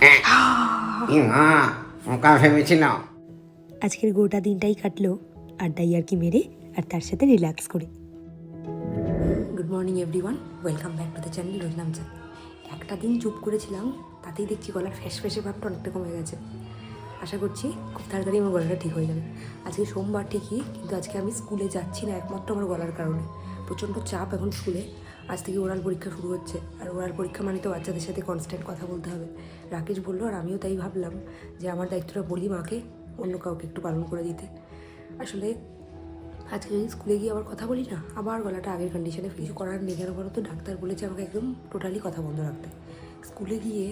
ভেবেছিলাম আজকের গোটা দিনটাই কাটলো আড্ডাই আর কি মেরে আর তার সাথে রিল্যাক্স করে। Good morning everyone welcome back to the channel রোজনাম চান একটা দিন চুপ করেছিলাম তাতেই দেখছি গলার ফ্যাস ফ্যাসে ভাবটা অনেকটা কমে গেছে। আশা করছি খুব তাড়াতাড়ি আমার গলাটা ঠিক হয়ে যাবে। আজকে সোমবার ঠিকই কিন্তু আজকে আমি স্কুলে যাচ্ছি না একমাত্র আমার গলার কারণে। প্রচণ্ড চাপ এখন স্কুলে। আজ থেকে ওরাল পরীক্ষা শুরু হচ্ছে, আর ওরাল পরীক্ষা মানে তো বাচ্চাদের সাথে কনস্ট্যান্ট কথা বলতে হবে। রাকেশ বলল, আর আমিও তাই ভাবলাম যে আমার দায়িত্বটা বলি মাকে, অন্য কাউকে একটু পালন করে দিতে। আসলে আজকে যদি স্কুলে গিয়ে আবার কথা বলি না, আবার গলাটা আগের কন্ডিশনে কিছু করার নেই কেন তো ডাক্তার বলেছে আমাকে একদম টোটালি কথা বন্ধ রাখতে। স্কুলে গিয়ে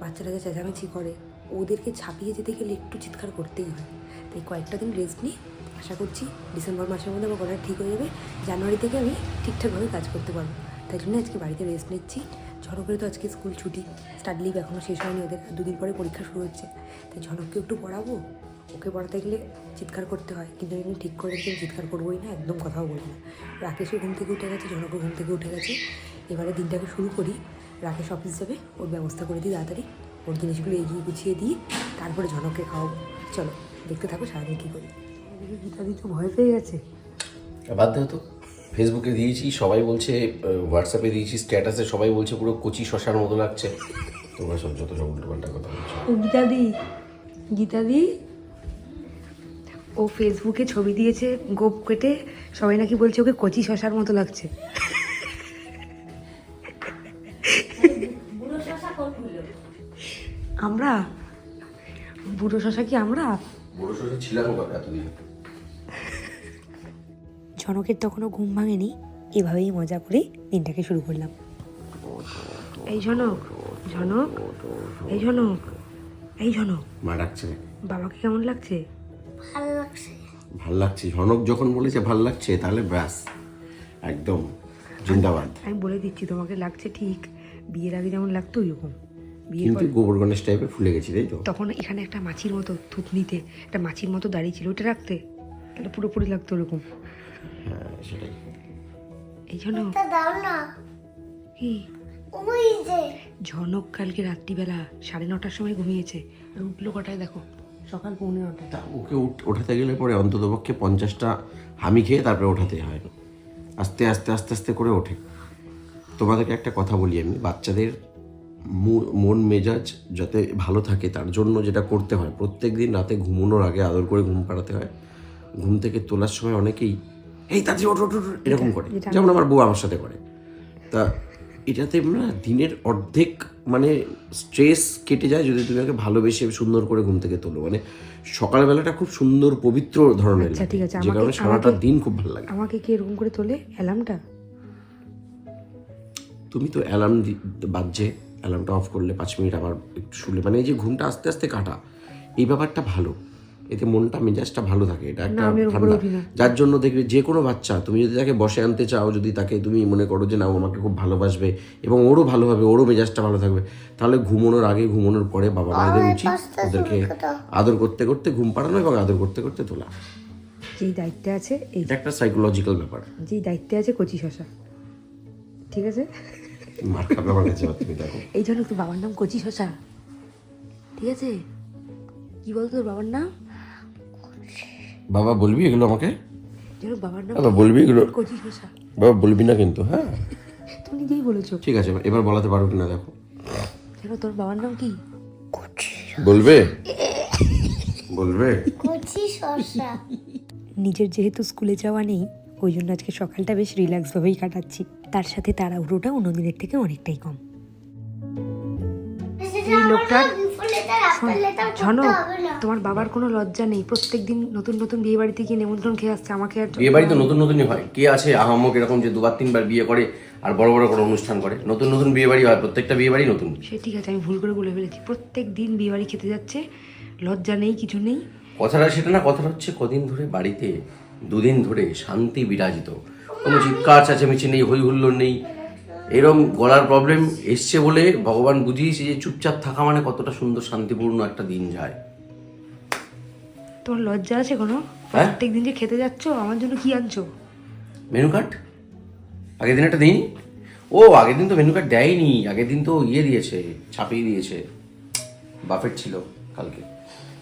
বাচ্চারা যা চেঁচামেচি করে, ওদেরকে ছাপিয়ে যেতে গেলে একটু চিৎকার করতেই হয়। তাই কয়েকটা দিন রেস্ট নিই, আশা করছি ডিসেম্বর মাসের মধ্যে আমার গলাটা ঠিক হয়ে যাবে, জানুয়ারি থেকে আমি ঠিকঠাকভাবে কাজ করতে পারব। তাই জন্য আজকে বাড়িতে রেস্ট নিচ্ছি। ঝড়কের তো আজকে স্কুল ছুটি স্টাডি লিভ এখনও শেষ হয়নি ওদের দুদিন পরে পরীক্ষা শুরু হচ্ছে। তাই ঝড়ককে একটু পড়াবো ওকে পড়াতে গেলে চিৎকার করতে হয়। কিন্তু আমি ঠিক করে রেখে চিৎকার করবোই না একদম কথাও বলি না। রাকেশও ঘুম থেকে উঠে গেছে জনকও ঘুম থেকে উঠে গেছে। এবারে দিনটাকে শুরু করি রাকেশ অফিস যাবে ওর ব্যবস্থা করে দিই তাড়াতাড়ি। ওর জিনিসগুলো এগিয়ে গুছিয়ে দিই তারপরে জনককে খাওয়াবো। চলো দেখতে থাকো সারাদিন কী করি। গীতা দিতে ভয় পেয়ে গেছে। বাদ দাও তো ফেসবুকে দিয়েছি সবাই বলছে হোয়াটসঅ্যাপে দিয়েছি স্ট্যাটাসে সবাই বলছে পুরো কচি শশার মতো লাগছে। তোমরা সব যত সব উল্টোপাল্টা কথা বলছো। ও গীতাদি গীতাদি ও ফেসবুকে ছবি দিয়েছে গোপ কেটে সবাই নাকি বলছে ওকে কচি শশার মতো লাগছে। আমরা? বুড়ো শশা কি আমরা? বড় শশা ছিলাম এতদিন। ঝনকের তখনও ঘুম ভাঙেনি। এভাবেই মজা করে দিনটাকে শুরু করলাম। এই জনক জনক এই জনক এই জনক। মা ডাকছে বাবাকে কেমন লাগছে? ভালো লাগছে। ঝনক যখন বলেছে ভালো লাগছে তাহলে ব্যাস একদম জিন্দাবাদ। আমি বলে দিচ্ছি তোমাকে লাগছে ঠিক। বিয়ের আগে যেমন লাগতো ওইরকম। বিয়ের কিন্তু গোবর গণেশ টাইপের ফুলে গেছি তাই তো? তখন এখানে একটা মাছির মতো থুতনিতে একটা মাছির মতো দাঁড়িয়ে ছিল ওটা রাখতে। তাহলে পুরোপুরি লাগতো ওরকম। হ্যাঁ সেটাই। এই জন্য দাও না। কি? ওই যে ঝনক কালকে রাত্রিবেলা সাড়ে নটার সময় ঘুমিয়েছে। আর উঠল কটায় দেখো? সকাল পৌনে নটায়। তা ওকে ওঠাতে গেলে পরে অন্ততপক্ষে পঞ্চাশটা হামি খেয়ে তারপরে ওঠাতে হয়। আস্তে আস্তে আস্তে আস্তে করে ওঠে। তোমাদেরকে একটা কথা বলি আমি বাচ্চাদের মন মেজাজ যাতে ভালো থাকে তার জন্য যেটা করতে হয় প্রত্যেক দিন রাতে ঘুমানোর আগে আদর করে ঘুম পাড়াতে হয়। ঘুম থেকে তোলার সময় অনেকেই এই তাড়াতাড়ি ওঠ ওঠ ওঠ", এরকম করে। যেমন আমার বউ আমার সাথে করে। তা এটাতে না দিনের অর্ধেক মানে স্ট্রেস কেটে যায় যদি তুমি ওকে ভালোবেসে সুন্দর করে ঘুম থেকে তোলো। মানে সকালবেলাটা খুব সুন্দর পবিত্র ধরনের আচ্ছা, ঠিক আছে, যে কারণে সারাটা দিন খুব ভালো লাগে। আমাকে কি এরকম করে তোলে অ্যালার্মটা? তুমি তো অ্যালার্ম বাজছে অ্যালার্মটা অফ করলে পাঁচ মিনিট আবার একটু শুলে। মানে এই যে ঘুমটা আস্তে আস্তে কাটা এই ব্যাপারটা ভালো। এতে মনটা মেজাজটা ভালো থাকে। এটা একটা ঠান্ডা যার জন্য দেখবে যে কোনো বাচ্চা তুমি যদি তাকে বসে আনতে চাও যদি তাকে তুমি মনে করো যে না ও আমাকে খুব ভালোবাসবে এবং ওরও ভালো হবে ওরও মেজাজটা ভালো থাকবে তাহলে ঘুমানোর আগে ঘুমানোর পরে বাবা মায়েদের উচিত ওদেরকে আদর করতে করতে ঘুম পাড়ানো এবং আদর করতে করতে তোলা। যেই দায়িত্বে আছে এই এটা একটা সাইকোলজিক্যাল ব্যাপার। যেই দায়িত্বে আছে কচি শশা। ঠিক আছে? মার খাবে আমার কাছে তুমি দেখো। এই জন্য তোর বাবার নাম কচি শশা। ঠিক আছে? কি বলতো তোর বাবার নাম? বাবা বলবি এগুলো আমাকে? বাবার নাম বাবা বলবি এগুলো? কচি বাবা বলবি না কিন্তু হ্যাঁ? তুমি নিজেই বলেছ। ঠিক আছে এবার বলাতে পারো কিনা দেখো। যেন তোর বাবার নাম কি? বলবে? বলবে? কচি নিজের যেহেতু স্কুলে যাওয়া নেই ওই জন্য আজকে সকালটা বেশ রিল্যাক্সভাবেই কাটাচ্ছি। তার সাথে তাড়াহুড়োটা অন্য দিনের থেকে অনেকটাই কম। এই লোকটার ঝনক তোমার বাবার কোনো লজ্জা নেই। প্রত্যেক দিন নতুন নতুন বিয়ে বাড়িতে গিয়ে নিমন্ত্রণ খেয়ে আসছে। আমাকে আর বিয়ে বাড়ি তো নতুন নতুনই হয়। কে আছে? আহামক এরকম যে দুবার তিনবার বিয়ে করে আর বড় বড় কোনো অনুষ্ঠান করে। নতুন নতুন বিয়ে বাড়ি হয়। প্রত্যেকটা বিয়ে বাড়ি নতুন। সে ঠিক আছে আমি ভুল করে বলে ফেলেছি। প্রত্যেক দিন বিয়ে বাড়ি খেতে যাচ্ছে। লজ্জা নেই কিছু নেই। কথাটা সেটা না কথাটা হচ্ছে কদিন ধরে বাড়িতে দুদিন ধরে শান্তি বিরাজিত। কোনো চিৎকার চেঁচামেচি নেই হই হুল্লোড় নেই। এরম গলার প্রবলেম এসছে বলে ভগবান বুঝিয়েছে যে চুপচাপ থাকা মানে কতটা সুন্দর শান্তিপূর্ণ একটা দিন যায়। তোমার লজ্জা আছে কোনো? হ্যাঁ? প্রত্যেক দিন যে খেতে যাচ্ছ আমার জন্য কি আনছো? মেনু কার্ড আগের দিন একটা দিন ও আগের দিন তো মেনু কার্ড দেয়নি। আগের দিন তো ইয়ে দিয়েছে ছাপিয়ে দিয়েছে। বাফেট ছিল কালকে।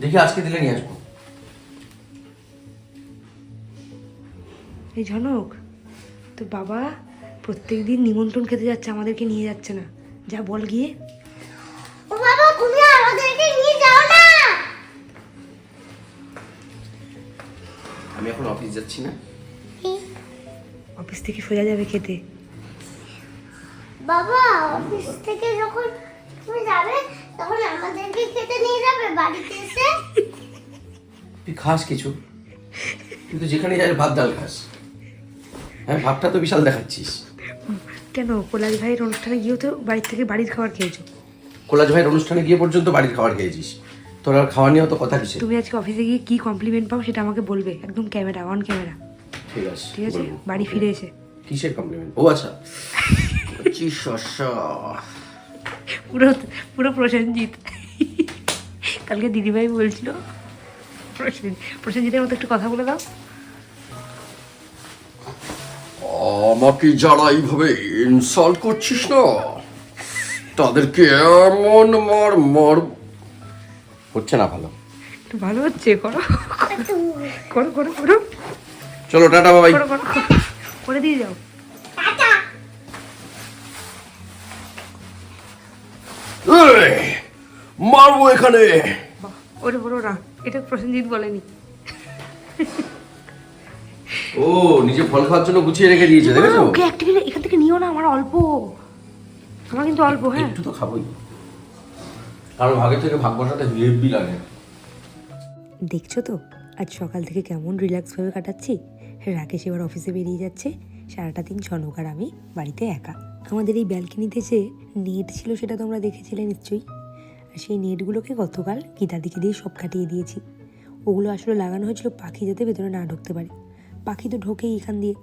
দেখি আজকে দিলে নিয়ে আসব। এই ঝনক তোর বাবা প্রত্যেক দিন নিমন্ত্রণ খেতে যাচ্ছে আমাদেরকে নিয়ে যাচ্ছে না। যা বল গিয়ে। ও বাবা তুমি আমাদেরকে নিয়ে যাও না। আমি এখন অফিস যাচ্ছি না। অফিস থেকে সোজা যাবে খেতে। বাবা অফিস থেকে যখন তুমি যাবে তখন আমাদেরকে খেতে নিয়ে যাবে বাড়িতে এসে? তুই খাস কিছু? কিন্তু যেখানে যাই ভাত ডাল খাস। হ্যাঁ ভাবটা তো বিশাল দেখাচ্ছিস। কেন? কোলাজ ভাইয়ের অনুষ্ঠানে গিয়েও তো বাড়ির থেকে বাড়ির খাবার খেয়েছো। কোলাজ ভাইয়ের অনুষ্ঠানে গিয়ে পর্যন্ত বাড়ির খাবার খেয়েছিস। তোর আর খাওয়া নিয়েও তো কথা কিসে তুমি আজকে অফিসে গিয়ে কি কমপ্লিমেন্ট পাও সেটা আমাকে বলবে একদম ক্যামেরা অন ক্যামেরা ঠিক আছে ঠিক আছে? বাড়ি ফিরে এসে। কিসের কমপ্লিমেন্ট ও আচ্ছা। কচি শস্য। পুরো পুরো প্রসেনজিৎ। কালকে দিদিভাই বলছিল প্রসেন প্রসেনজিতের মতো একটু কথা বলে দাও। আমাকে যারা এইভাবে ইনসাল্ট করছিস না তাদেরকে এমন মার মার হচ্ছে না ভালো। একটু ভালো হচ্ছে করো। করো করো করো। চলো টাটা বাবাই। করো করো করো। করে দিয়ে যাও। মারবো এখানে। ওরে বলো না এটা প্রসেনজিৎ বলেনি। ও নিজে ফল খাওয়ার জন্য গুছিয়ে রেখে দিয়েছে দেখেছ? ওকে এক থেকে এখান থেকে নিও না আমার অল্প। আমার কিন্তু অল্প হ্যাঁ। একটু তো খাবোই। কারণ ভাগের থেকে ভাগ বসাতে হেভি লাগে। দেখছ তো আজ সকাল থেকে কেমন রিল্যাক্সভাবে কাটাচ্ছি? রাকেশ এবার অফিসে বেরিয়ে যাচ্ছে। সারাটা দিন ঝনক আর আমি বাড়িতে একা। আমাদের এই ব্যালকনিতে যে নেট ছিল সেটা তোমরা দেখেছিলে নিশ্চয়ই? আর সেই নেটগুলোকে গতকাল গীতাদিকে দিয়ে সব কাটিয়ে দিয়েছি। ওগুলো আসলে লাগানো হয়েছিল পাখি যাতে ভেতরে না ঢুকতে পারে। পাখি তো ঢোকেই এখান দিয়ে।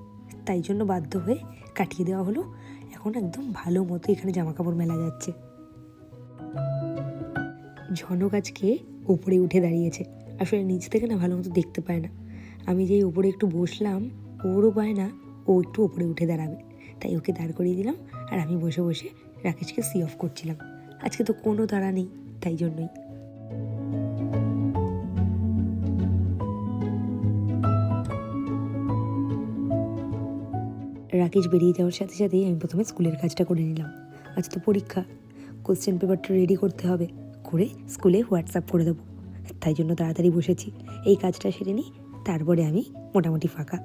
তাই জন্য বাধ্য হয়ে কাটিয়ে দেওয়া হলো। এখন একদম ভালো মতো এখানে জামা কাপড় মেলা যাচ্ছে। ঝনক আজকে উপরে উঠে দাঁড়িয়েছে। আসলে নিচ থেকে না ভালো মতো দেখতে পায় না। আমি যেই উপরে একটু বসলাম, ওরও পায় না, ও একটু উপরে উঠে দাঁড়াবে। তাই ওকে দাঁড় করিয়ে দিলাম আর আমি বসে বসে রাকেশকে সি অফ করছিলাম। আজকে তো কোনো তাড়া নেই, তাই জন্যই। রাকেশ বেরিয়ে যাওয়ার সাথে সাথেই আমি প্রথমে স্কুলের কাজটা করে নিলাম। আজ তো পরীক্ষা। কোশ্চেন পেপারটা রেডি করতে হবে। করে স্কুলে হোয়াটসঅ্যাপ করে দেবো। তাই জন্য তাড়াতাড়ি বসেছি। এই কাজটা সেরে নিই। তারপরে আমি মোটামুটি ফাঁকা।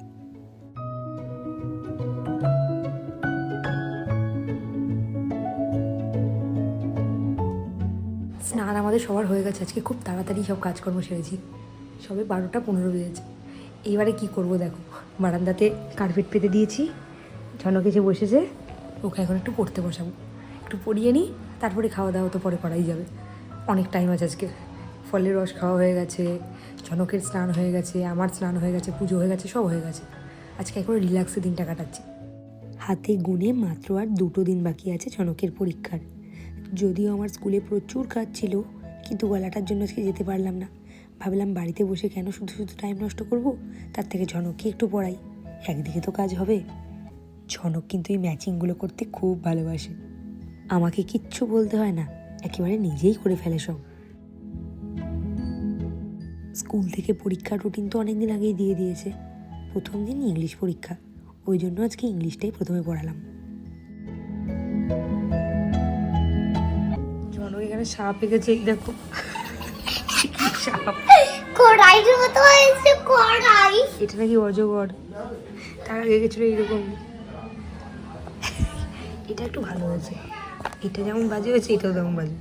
স্নান আমাদের সবার হয়ে গেছে। আজকে খুব তাড়াতাড়ি সব কাজকর্ম সেরেছি। সবে বারোটা পনেরো বেজেছে। এইবারে কি করব দেখো। বারান্দাতে কার্পেট পেতে দিয়েছি। ঝনক এসে বসেছে। ওকে এখন একটু পড়তে বসাবো। একটু পড়িয়ে নিই তারপরে খাওয়া দাওয়া তো পরে করাই যাবে। অনেক টাইম আছে আজকে। ফলের রস খাওয়া হয়ে গেছে ঝনকের স্নান হয়ে গেছে আমার স্নান হয়ে গেছে পুজো হয়ে গেছে সব হয়ে গেছে। আজকে একবার রিল্যাক্সে দিনটা কাটাচ্ছি। হাতে গুনে মাত্র আর দুটো দিন বাকি আছে ঝনকের পরীক্ষার। যদিও আমার স্কুলে প্রচুর কাজ ছিল কিন্তু গলাটার জন্য আজকে যেতে পারলাম না। ভাবলাম বাড়িতে বসে কেন শুধু শুধু টাইম নষ্ট করব? তার থেকে ঝনককে একটু পড়াই। একদিকে তো কাজ হবে। ঝনক কিন্তু এই ম্যাচিংগুলো করতে খুব ভালোবাসে। আমাকে কিচ্ছু বলতে হয় না একেবারে নিজেই করে ফেলে সব। স্কুল থেকে পরীক্ষার রুটিন তো অনেকদিন আগেই দিয়ে দিয়েছে। প্রথম দিন ইংলিশ পরীক্ষা ওই জন্য আজকে ইংলিশটাই প্রথমে পড়ালাম। ঝনক এখানে সাপ এঁকেছে এই দেখো। সাপ কড়াইয়ের মতো হয়েছে কড়াই। এটা নাকি অজগর? তার আগে গেছিল এইরকম এটা একটু ভালো হয়েছে। এটা যেমন বাজে হয়েছে এটাও তেমন বাজে।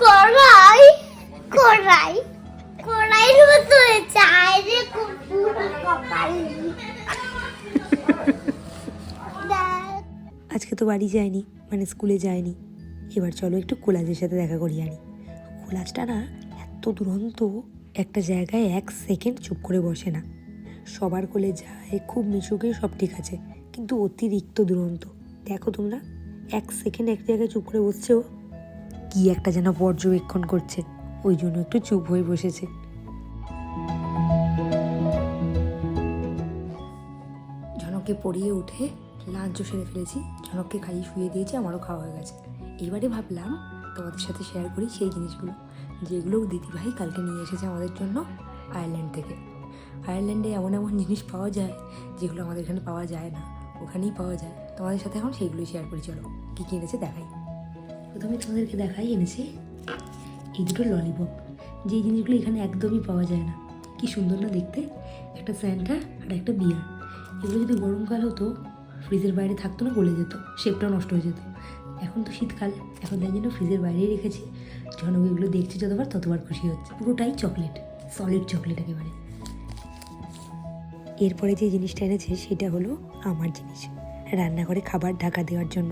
কড়াই কড়াই কড়াইয়ের মতো হয়েছে আরে কপাল। আজকে তো বাড়ি যায়নি মানে স্কুলে যায়নি এবার চলো একটু কোলাজের সাথে দেখা করি আনি। কোলাজটা না এত দুরন্ত একটা জায়গায় এক সেকেন্ড চুপ করে বসে না। সবার কোলে যায় খুব মিশুকে সব ঠিক আছে কিন্তু অতিরিক্ত দুরন্ত। দেখো তোমরা, এক সেকেন্ড এক জায়গায় চুপ করে বসছেও কি একটা যেন পর্যবেক্ষণ করছে, ওই জন্য একটু চুপ হয়ে বসেছে। ঝনককে পড়িয়ে উঠে লাঞ্চও সেরে ফেলেছি, ঝনককে খাইয়ে শুয়ে দিয়েছি, আমারও খাওয়া হয়ে গেছে। এবারে ভাবলাম, তোমাদের সাথে শেয়ার করি সেই জিনিসগুলো, যেগুলো দিদিভাই কালকে নিয়ে এসেছে আমাদের জন্য আয়ারল্যান্ড থেকে। আয়ারল্যান্ডে এমন এমন জিনিস পাওয়া যায়, যেগুলো আমাদের এখানে পাওয়া যায় না। ওখানেই পাওয়া যায়। তোমাদের সাথে এখন সেইগুলোই শেয়ার করি, চলো। কী কী এনেছে দেখাই। প্রথমে তোমাদেরকে দেখাই এনেছে এই দুটো ললিপপ যে জিনিসগুলো এখানে একদমই পাওয়া যায় না। কি সুন্দর না দেখতে? একটা স্যান্টা আর একটা বিয়ার এগুলো যদি গরমকাল হতো ফ্রিজের বাইরে থাকতো না, গলে যেত। শেপটাও নষ্ট হয়ে যেত। এখন তো শীতকাল, এখন তাই জন্য ফ্রিজের বাইরেই রেখেছি। জনক এগুলো দেখছে যতবার, ততবার খুশি হচ্ছে। পুরোটাই চকলেট সলিড চকলেট একেবারে। এরপরে যে জিনিসটা এনেছে সেটা হলো আমার জিনিস। রান্নাঘরে খাবার ঢাকা দেওয়ার জন্য।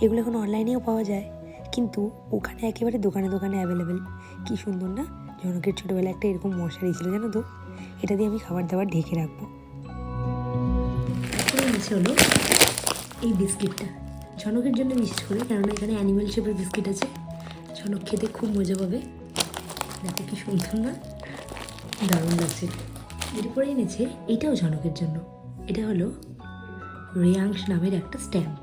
এগুলো এখন অনলাইনেও পাওয়া যায়। কিন্তু ওখানে একেবারে দোকানে দোকানে অ্যাভেলেবেল কি সুন্দর না? জনকের ছোটোবেলায় একটা এরকম মশারি ছিল, জানো তো? এটা দিয়ে আমি খাবার দাবার ঢেকে রাখব। তারপরে হলো এই বিস্কিটটা। ঝনকের জন্য বিশেষ করে কেননা এখানে অ্যানিমেল শেপের বিস্কিট আছে। ঝনক খেতে খুব মজা পাবে। দেখো কি সুন্দর না? দারুণ লাগছে। এরপরে এনেছে, এটাও ঝনকের জন্য। এটা হলো রেয়াংশ নামের একটা স্ট্যাম্প।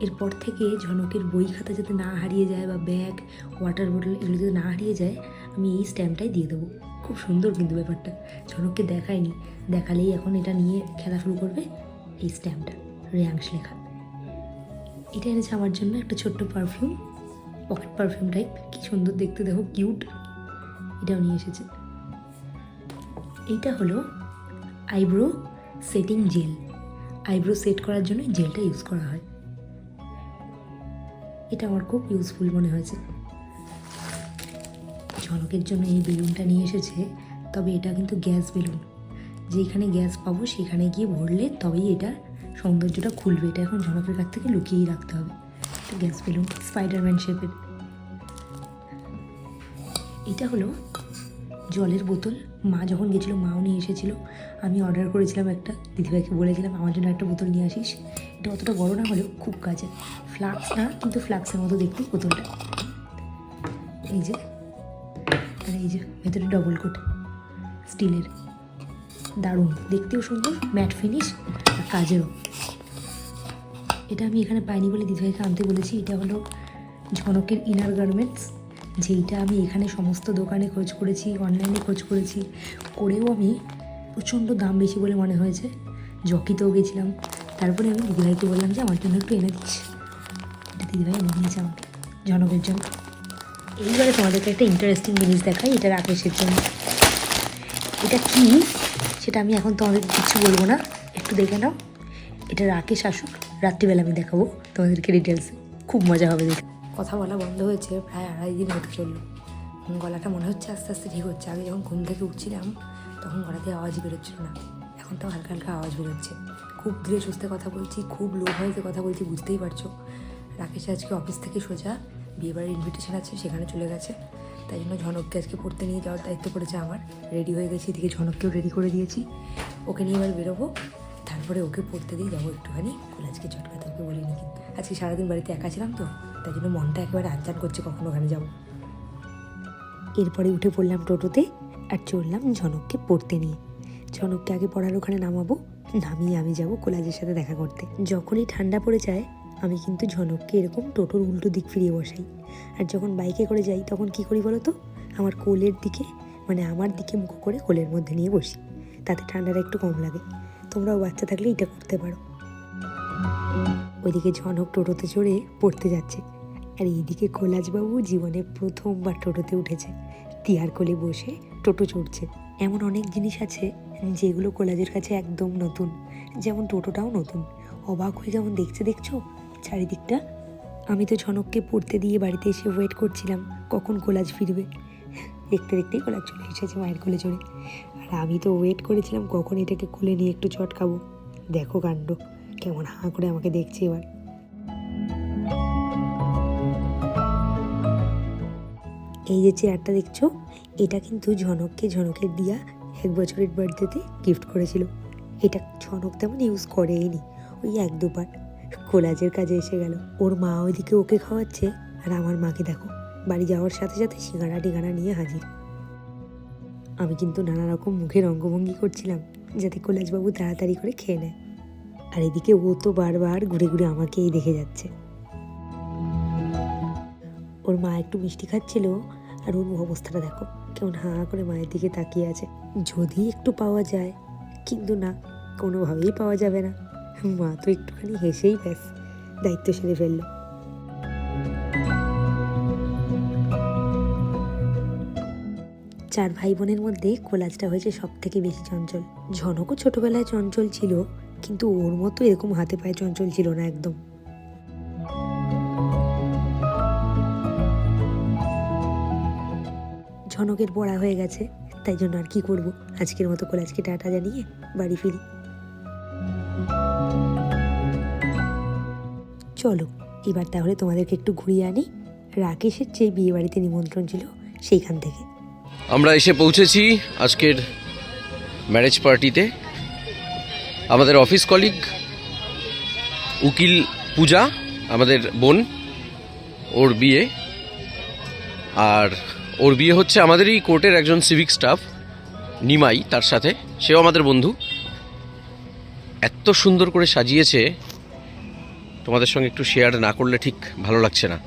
এরপর থেকে ঝনকের বই খাতা যাতে না হারিয়ে যায় বা ব্যাগ ওয়াটার বোটল এগুলো যাতে না হারিয়ে যায়, আমি এই স্ট্যাম্পটাই দিয়ে দেবো। খুব সুন্দর কিন্তু ব্যাপারটা। ঝনককে দেখায়নি। দেখালেই এখন এটা নিয়ে খেলা শুরু করবে এই স্ট্যাম্পটা, রেয়াংশ লেখা। এটা এনেছে আমার জন্য একটা ছোট্ট পারফিউম পকেট পারফিউম টাইপ কি সুন্দর দেখতে, দেখো কিউট এটাও নিয়ে এসেছে। এইটা হলো eyebrow setting gel. Eyebrow set করার জন্য জেলটা ইউজ করা হয়। এটা আমার খুব ইউজফুল মনে হয়েছে। ঝলকের জন্য এই বেলুনটা নিয়ে এসেছে, তবে এটা কিন্তু গ্যাস বেলুন। যেখানে গ্যাস পাবো সেখানে গিয়ে ভরলে তবেই এটা সৌন্দর্যটা খুলবে। এটা এখন ঝলকের কাছ থেকে লুকিয়েই রাখতে হবে। এটা গ্যাস বেলুন স্পাইডারম্যান শেপের এটা হলো জলের বোতল। মা যখন গেছিল, মাও নিয়ে এসেছিল। আমি অর্ডার করেছিলাম একটা। দিদিভাইকে বলেছিলাম, আমার জন্য একটা বোতল নিয়ে আসিস। এটা অতটা বড় না হলেও খুব কাজে ফ্লাক্স না, কিন্তু ফ্লাক্সের মতো দেখতে বোতলটা। এই যে, আর এই যে, ভেতরে ডবল কোট স্টিলের দারুণ, দেখতেও সুন্দর ম্যাট ফিনিশ আর কাজেরও। এটা আমি এখানে পাইনি বলে দিদিভাইকে আনতে বলেছি। এটা হলো ঝনকের ইনার গার্মেন্টস যেইটা আমি এখানে সমস্ত দোকানে খোঁজ করেছি, অনলাইনে খোঁজ করেছি, করেও আমি প্রচণ্ড দাম বেশি বলে মনে হয়েছে। জকিতেও গেছিলাম। তারপরে আমি দিদিভাইকে বললাম যে, আমার জন্য একটু এনে দিস। এটা দিদিভাই এনে দিয়েছে আমাকে, জনকের জন্য। এইবারে তোমাদেরকে একটা ইন্টারেস্টিং জিনিস দেখাই, এটা রাকেশের জন্য। এটা কি? সেটা আমি এখন তোমাদের কিছু বলব না। একটু দেখে নাও। এটা রাকেশ আসুক, রাত্রিবেলা আমি দেখাবো তোমাদেরকে ডিটেলসে খুব মজা হবে দেখে কথা বলা বন্ধ হয়েছে প্রায় আড়াই দিন হতে চলল। গলাটা মনে হচ্ছে আস্তে আস্তে ঠিক হচ্ছে। আগে যখন ঘুম থেকে উঠছিলাম, তখন গলাতে আওয়াজই বেরোচ্ছিল না। এখন তো হালকা হালকা আওয়াজ বেরোচ্ছে। খুব ধীরে সুস্থে কথা বলছি, খুব লো ভয়েসে কথা বলছি, বুঝতেই পারছ। রাকেশ আজকে অফিস থেকে সোজা, বিয়েবাড়ির ইনভিটেশন আছে, সেখানে চলে গেছে। তাই জন্য ঝনককে আজকে পড়তে নিয়ে যাওয়ার দায়িত্ব পড়েছে আমার। রেডি হয়ে গেছি, এদিকে ঝনককেও রেডি করে দিয়েছি। ওকে নিয়ে এবার বেরোবো। তারপরে ওকে পড়তে দিয়ে যাব একটুখানি। কলেজকে চটকাতে ওকে বলিনি কিন্তু। আজকে সারাদিন বাড়িতে একা ছিলাম তো, তাই জন্য মনটা একেবারে আনচান করছে কখন ওখানে যাব। এরপরে উঠে পড়লাম টোটোতে আর চললাম ঝনককে পড়তে নিয়ে। ঝনককে আগে পড়ার ওখানে নামাবো, নামিয়ে আমি যাব কোলাজের সাথে দেখা করতে। যখনই ঠান্ডা পড়ে যায়, আমি কিন্তু ঝনককে এরকম টোটোর উল্টো দিক ফিরিয়ে বসাই। আর যখন বাইকে করে যাই, তখন কি করি বলো তো? আমার কোলের দিকে মানে আমার দিকে মুখ করে কোলের মধ্যে নিয়ে বসি। তাতে ঠান্ডাটা একটু কম লাগে। তোমরাও বাচ্চা থাকলে এটা করতে পারো। ওইদিকে ঝনক টোটোতে চড়ে পড়তে যাচ্ছে। আর এইদিকে কৈলাসবাবু জীবনে প্রথমবার টোটোতে উঠেছে। টিয়ার কোলে বসে টোটো চড়ছে। এমন অনেক জিনিস আছে যেগুলো কোলাজের কাছে একদম নতুন। যেমন টোটোটাও নতুন। অবাক হয়ে যেমন দেখছে, দেখছ? চারিদিকটা। আমি তো ঝনককে পড়তে দিয়ে বাড়িতে এসে ওয়েট করছিলাম, কখন কোলাজ ফিরবে। দেখতে দেখতেই কোলাজ চলে এসেছে মায়ের কোলে চড়ে। আর আমি তো ওয়েট করেছিলাম কখন এটাকে কোলে নিয়ে একটু চটকাবো। দেখো কাণ্ড, কেমন হাঁ করে আমাকে দেখছে এবার। এই যে চেয়ারটা দেখছ, এটা কিন্তু ঝনককে ঝনকের দিয়া এক বছরের বার্থডেতে গিফট করেছিল। এটা ঝনক তেমন ইউজ করেই নি ওই এক দুবার। কোলাজের কাজে এসে গেল। ওর মা ওইদিকে ওকে খাওয়াচ্ছে, আর আমার মাকে দেখো। বাড়ি যাওয়ার সাথে সাথে সিঙ্গারা টিঙ্গারা নিয়ে হাজির। আমি কিন্তু নানা রকম মুখের অঙ্গভঙ্গি করছিলাম, যাতে কৈলাসবাবু তাড়াতাড়ি করে খেয়ে নেয়। আর এদিকে ও তো বারবার ঘুরে ঘুরে আমাকেই দেখে যাচ্ছে। ওর মা একটু মিষ্টি খাচ্ছিল, আর ওর অবস্থাটা দেখো, কেমন হাঁ করে মায়ের দিকে তাকিয়ে আছে। যদি একটু পাওয়া যায়, কিন্তু না, কোনোভাবেই পাওয়া যাবে না। মা তো একটুখানি হেসেই ব্যাস, দায়িত্ব সেরে ফেলল। চার ভাই বোনের মধ্যে কোলাজটা হয়েছে সব থেকে বেশি চঞ্চল। ঝনকও ছোটবেলায় চঞ্চল ছিল, কিন্তু ওর মতো এরকম হাতে পায়ে চঞ্চল ছিল না একদম। ঝনকের পড়া হয়ে গেছে, তাই জন্য আর কি করব? আজকের মতো কোলাজকে টাটা জানিয়ে বাড়ি ফিরি। চলো, এবার তাহলে তোমাদেরকে একটু ঘুরিয়ে আনি। রাকেশের যে বিয়ে বাড়িতে নিমন্ত্রণ ছিল সেইখান থেকে। আমরা এসে পৌঁছেছি আজকের ম্যারেজ পার্টিতে আমাদের অফিস কলিগ উকিল পূজা, আমাদের বোন, ওর বিয়ে। আর ওর বিয়ে হচ্ছে আমাদেরই কোর্টের একজন সিভিক স্টাফ নিমাই, তার সাথে। সেও আমাদের বন্ধু। এত সুন্দর করে সাজিয়েছে। তোমাদের সঙ্গে একটু শেয়ার না করলে ঠিক ভালো লাগছে না।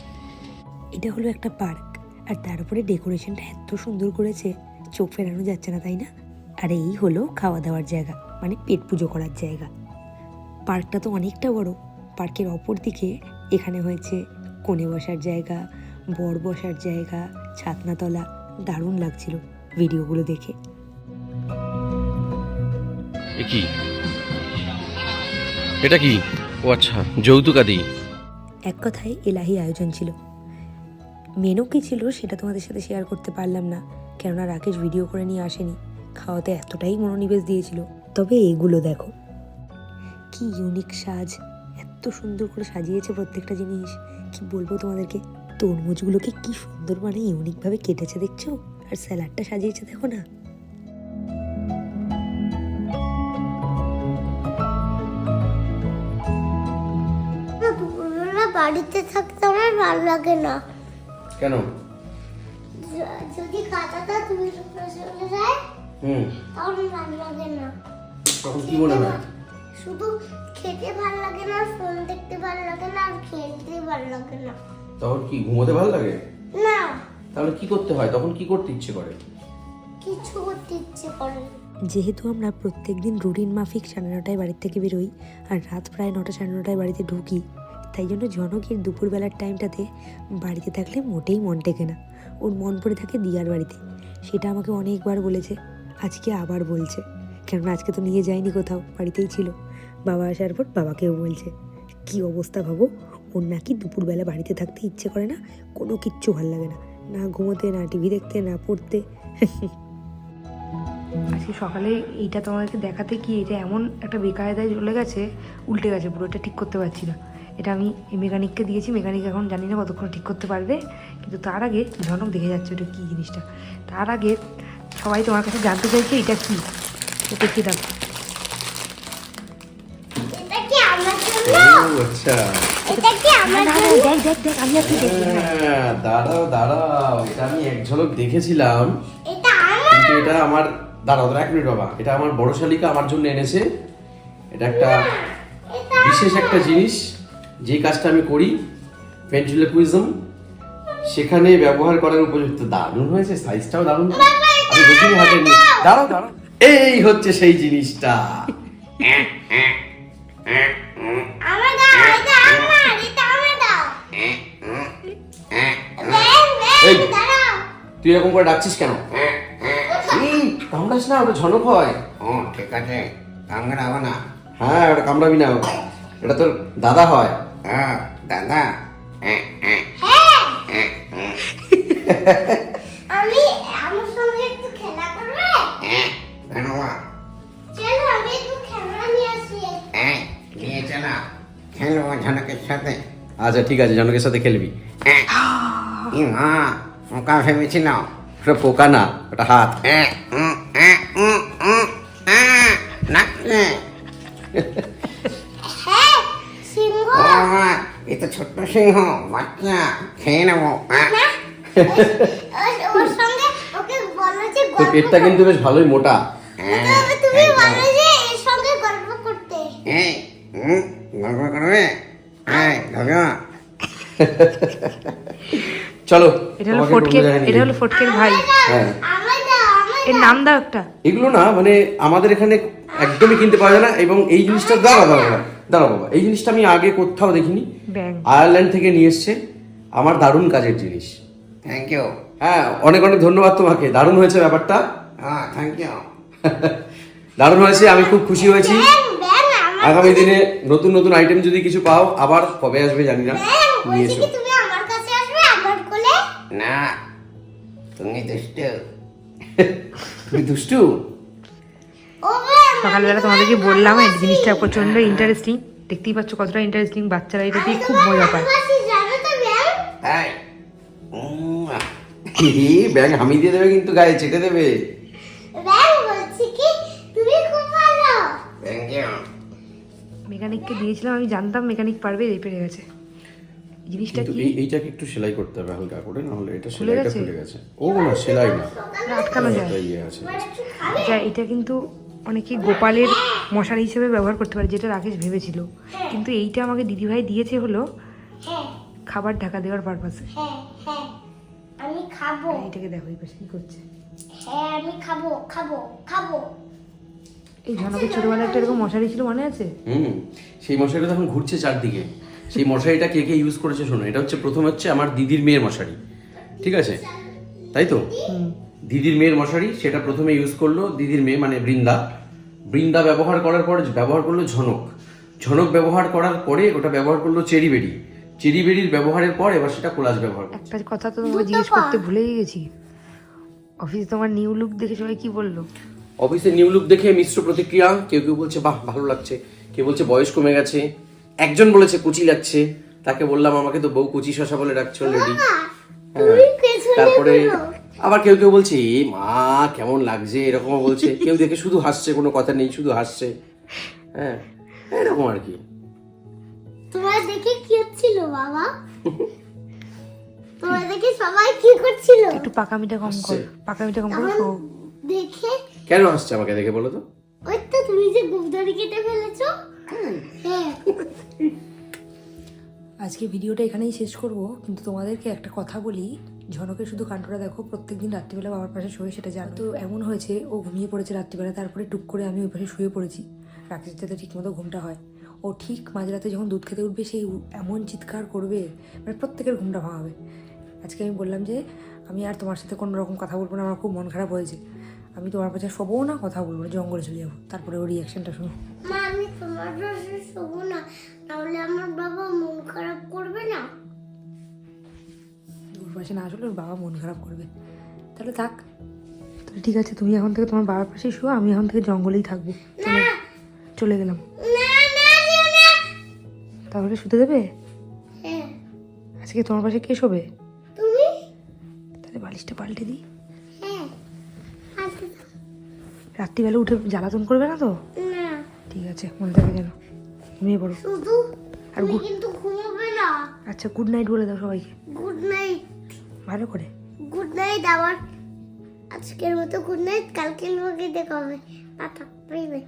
এটা হলো একটা পার্ক আর তার উপরে ডেকোরেশনটা এত সুন্দর করেছে চোখ ফেরানো যাচ্ছে না তাই না? আর এই হলো খাওয়া দাওয়ার জায়গা মানে পেট পুজো করার জায়গা। পার্কটা তো অনেকটা বড় পার্কের অপর দিকে এখানে হয়েছে কোণে বসার জায়গা বর বসার জায়গা ছাতনাতলা দারুণ লাগছিল ভিডিওগুলো দেখে। কি? এটা কি? ও আচ্ছা যৌতুকাদি এক কথায় এলাহি আয়োজন ছিল। মেনু কি ছিল সেটা তোমাদের সাথে শেয়ার করতে পারলাম না। কেননা রাকেশ ভিডিও করে নিয়ে আসেনি। খাওয়াতে এতটাই মনোনিবেশ দিয়েছিল। তবে এগুলো দেখো। কি ইউনিক সাজ। এত সুন্দর করে সাজিয়েছে প্রত্যেকটা জিনিস। কি বলব তোমাদেরকে? তরমুজগুলোকে কি সুন্দর মানে ইউনিকভাবে কেটেছে দেখছ? আর স্যালাডটা সাজিয়েছে দেখো না। বাড়িতে থাকতে আমার ভালো লাগে না। কেন? যদি কাঁচাটা তুমি শুকনো চলে যায় হুম। তখন ভালো লাগে না। তখন কি মনে হয়? শুধু খেতে ভালো লাগে না ফোন দেখতে ভালো লাগে না আর খেলতে ভালো লাগে না। তখন কি ঘুমোতে ভালো লাগে? না। তাহলে কি করতে হয়? তখন কি করতে ইচ্ছে করে? কিছু করতে ইচ্ছে করে যেহেতু আমরা প্রত্যেক দিন রুটিন মাফিক সাড়ে নটায় বাড়ির থেকে বেরোই আর রাত প্রায় নটা সাড়ে নটায় বাড়িতে ঢুকি তাই জন্য জনকের দুপুরবেলার টাইমটাতে বাড়িতে থাকলে মোটেই মন টেকে না। ওর মন পড়ে থাকে দিয়ার বাড়িতে। সেটা আমাকে অনেকবার বলেছে, আজকে আবার বলছে। কেননা আজকে তো নিয়ে যায়নি কোথাও, বাড়িতেই ছিল। বাবা আসার পর বাবাকেও বলছে, কি অবস্থা ভাবো? ওর নাকি দুপুরবেলা বাড়িতে থাকতে ইচ্ছে করে না, কোনো কিচ্ছু ভালো লাগে না। না ঘুমোতে, না টিভি দেখতে, না পড়তে। আজকে সকালে এইটা তোমাদেরকে দেখাতে কি এটা এমন একটা বেকায়দায় চলে গেছে, উল্টে গেছে পুরো এটা ঠিক করতে পারছি না। এটা আমি মেকানিককে দিয়েছি মেকানিক এখন জানি না কতক্ষণ ঠিক করতে পারবে কিন্তু তার আগে ঝনক দেখে যাচ্ছে ওটা কী জিনিসটা। তার আগে সবাই তোমার কাছে জানতে চাইছে এটা কী। এটা কি দেখো এটা কি আমার জন্য? আচ্ছা হ্যাঁ, দাঁড়াও দাঁড়াও। এটা আমি এক ঝলক দেখেছিলাম। কিন্তু এটা আমার দাঁড়াও দাঁড়াও, এক মিনিট বাবা। এটা আমার বড় শালিকা আমার জন্য এনেছে। এটা একটা বিশেষ একটা জিনিস। যে কাজটা আমি করি ভেন্ট্রিলোকুইজম সেখানে ব্যবহার করার উপযুক্ত দারুণ হয়েছে সাইজটাও দারুণ। আমি দেখিনি হাতে দাঁড়াও দাঁড়াও। এই হচ্ছে সেই জিনিসটা। তুই এরকম করে ডাকছিস কেন? এই, কামড়াস না ওটা ঝনক হয়। ও ঠিক আছে। কামড়াবো না। হ্যাঁ ওটা কামড়াবি না। এটা তোর দাদা হ্যাঁ। দাদা আমি আমার সঙ্গে একটু খেলা করবে হ্যাঁ কেন মা? চলো আমি একটু খেলা নিয়ে আসি হ্যাঁ নিয়েছে না খেলব ঝনকের সাথে আচ্ছা ঠিক আছে জনকের সাথে খেলবি হ্যাঁ ই মা পোকা ভেবেছিলাম ওটা পোকা না ওটা হাত হ্যাঁ ছোট্ট সিংহ বাচ্চা খেয়ে নেব হ্যাঁ। ওর- ওর সঙ্গে ওকে বলো যে তো পেটটা কিন্তু বেশ ভালোই মোটা। হ্যাঁ, করতে। তুমি বলো যে এর সঙ্গে গল্প করতে। এই উম, গল্প করবে? হ্যাঁ চলো এটা হলো ফটকে এটা হলো ফটকের ভাই। হ্যাঁ। আমার দাও আমার এর নাম দাও একটা। এগুলো না মানে আমাদের এখানে একদমই কিনতে পাওয়া যায় না এবং এই জিনিসটা দাঁড়া দাঁড়া দাঁড়া দাঁড়া বাবা এই জিনিসটা আমি আগে কোথাও দেখিনি। আয়ারল্যান্ড থেকে নিয়ে এসছে আমার দারুণ কাজের জিনিস। থ্যাংক ইউ হ্যাঁ অনেক অনেক ধন্যবাদ তোমাকে দারুণ হয়েছে ব্যাপারটা। হ্যাঁ থ্যাংক ইউ দারুণ হয়েছে আমি খুব খুশি হয়েছি। আগামী দিনে নতুন নতুন আইটেম যদি কিছু পাও আবার কবে আসবে জানি না। নিয়ে এসো। তুমি আমার কাছে আসবে আমার কোলে? না তুমি দুষ্টু। তুমি দুষ্টু? সকালবেলা তোমাদেরকে বললাম এই জিনিসটা প্রচণ্ড ইন্টারেস্টিং দেখতেই পাচ্ছ কতটা ইন্টারেস্টিং বাচ্চারা এটা দিয়ে খুব মজা পায়। ব্যাং ব্যাগ হামি দিয়ে দেবে কিন্তু গায়ে চেটে দেবে। মেকানিককে দিয়েছিলাম আমি জানতাম মেকানিক পারবে এই পেরে গেছে। জিনিসটা কি? এইটাকে একটু সেলাই করতে হবে হালকা করে এটা সেলাইটা গেছে? খুলে গেছে। ও না সেলাই না। আটকানো যায়। ইয়ে এটা কিন্তু অনেকে গোপালের মশারি হিসেবে ব্যবহার করতে পারে যেটা রাকেশ ভেবেছিল। কিন্তু এইটা আমাকে দিদিভাই দিয়েছে হলো হ্যাঁ। খাবার ঢাকা দেওয়ার পারপাসে হ্যাঁ হ্যাঁ। আমি খাব। এইটাকে দেখো এই পাশে কি করছে? হ্যাঁ আমি খাব খাব খাব। এই ঝনকের ছোটবেলায় একটা এরকম মশারি ছিল মনে আছে? হুম সেই মশারিটা তখন ঘুরছে চারদিকে। সেই মশারিটা কে কে ইউজ করেছে শোনো এটা হচ্ছে প্রথম হচ্ছে আমার দিদির মেয়ের মশারি। ঠিক আছে? তাই তো? দিদির মেয়ের মশারি সেটা প্রথমে ইউজ করল দিদির মেয়ে মানে বৃন্দা। বৃন্দা ব্যবহার করার পর ব্যবহার করল ঝনক। ঝনক ব্যবহার করার পরে ওটা ব্যবহার করল চেরি বেরি। চেরি বেরির ব্যবহারের পর এবার সেটা কোলাজ ব্যবহার একটা কথা তো তোমাকে জিজ্ঞেস করতে ভুলেই গেছি। অফিসে তোমার নিউ লুক দেখে সবাই কি বলল? অফিসে নিউ লুক দেখে মিশ্র প্রতিক্রিয়া কেউ কেউ বলছে বাহ ভালো লাগছে। কেউ বলছে বয়স কমে গেছে। একজন বলেছে কুচি লাগছে। তাকে বললাম আমাকে তো বউ কুচি শশা বলে ডাকছে অলরেডি তারপরে আবার কেউ কেউ বলছে এ মা কেমন লাগছে? এরকম বলছে। কেউ দেখে শুধু হাসছে কোনো কথা নেই শুধু হাসছে। হ্যাঁ এরকম আর কি। তোমার দেখে কি হচ্ছিল বাবা? তোমার দেখে সবাই কি করছিল? একটু পাকামিটা কম কর পাকামিটা কম করো। দেখে কেন হাসছে আমাকে দেখে বলো তো? ওই তো তুমি যে গুবদারি কেটে ফেলেছো? হ্যাঁ। আজকে ভিডিওটা এখানেই শেষ করব, কিন্তু তোমাদেরকে একটা কথা বলি। ঝনকের শুধু কাণ্ডটা দেখো, প্রত্যেকদিন রাত্রিবেলা বাবার পাশে শুয়ে, সেটা জানো। তো এমন হয়েছে, ও ঘুমিয়ে পড়েছে রাত্রিবেলা, তারপরে টুক করে আমি ওই পাশে শুয়ে পড়েছি। রাকেশ যাতে ঠিকমতো ঘুমটা হয়। ও ঠিক মাঝরাতে যখন দুধ খেতে উঠবে, সেই এমন চিৎকার করবে মানে প্রত্যেকের ঘুমটা ভাঙাবে। আজকে আমি বললাম যে, আমি আর তোমার সাথে কোনো রকম কথা বলব না, আমার খুব মন খারাপ হয়েছে। আমি তোমার পাশে শোবো না, কথা বলব না, জঙ্গলে চলে যাব। তারপরে ওর রিয়াকশনটা শুনো। আমি তোমার পাশে শোবো না। তাহলে আমার বাবা মন খারাপ করবে না? ওর পাশে না আসলে ওর বাবা মন খারাপ করবে। তাহলে থাক। তাহলে ঠিক আছে তুমি এখন থেকে তোমার বাবার পাশে শুও আমি এখন থেকে জঙ্গলেই থাকব। চলে গেলাম। তাহলে শুতে দেবে? হ্যাঁ। আজকে তোমার পাশে কে শোবে? তুমি? তাহলে বালিশটা পাল্টে দিই। হ্যাঁ। আচ্ছা। রাত্রিবেলা উঠে জ্বালাতন করবে না তো? ঠিক আছে মনে থাকে যেন। ঘুমিয়ে পড়ো। শুধু আর কিন্তু ঘুমোবে না। আচ্ছা গুড নাইট বলে দাও সবাইকে। গুড নাইট ভালো করে। গুড নাইট আবার। আজকের মতো গুড নাইট কালকে লোকে দেখা হবে। Tata bye bye